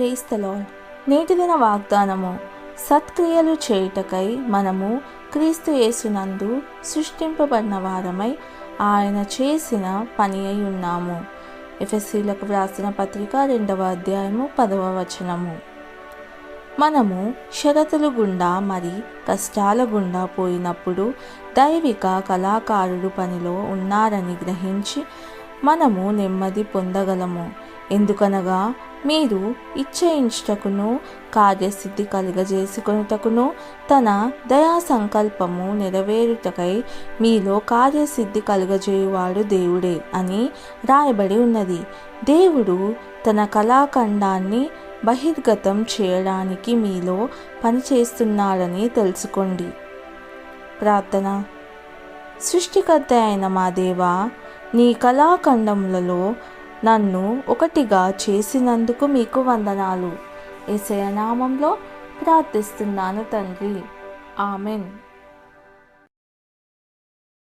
క్రీస్తులో నేటి దిన వాగ్దానము. సత్క్రియలు చేయుటకై మనము క్రీస్తు యేసునందు సృష్టింపబడిన వారమై ఆయన చేసిన పని అయి ఉన్నాము. ఎఫ్ఎస్సీలకు వ్రాసిన పత్రిక రెండవ అధ్యాయము పదవ వచనము. మనము షరతులు గుండా మరి కష్టాల గుండా పోయినప్పుడు దైవిక కళాకారుడు పనిలో ఉన్నారని గ్రహించి మనము నెమ్మది పొందగలము. ఎందుకనగా మీరు ఇచ్చయించుటకును కార్యసిద్ధి కలుగజేసుకొనుటకును తన దయా సంకల్పము నెరవేరుటకై మీలో కార్యసిద్ధి కలుగజేయువాడు దేవుడే అని రాయబడి ఉన్నది. దేవుడు తన కళాఖండాన్ని బహిర్గతం చేయడానికి మీలో పనిచేస్తున్నాడని తెలుసుకోండి. ప్రార్థన. సృష్టికర్త అయిన మా దేవా నీ కళాఖండములలో నన్ను ఒకటిగా చేసినందుకు మీకు వందనాలు. ఏసయనామంలో ప్రార్థిస్తున్నాను తండ్రి. ఆమెన్.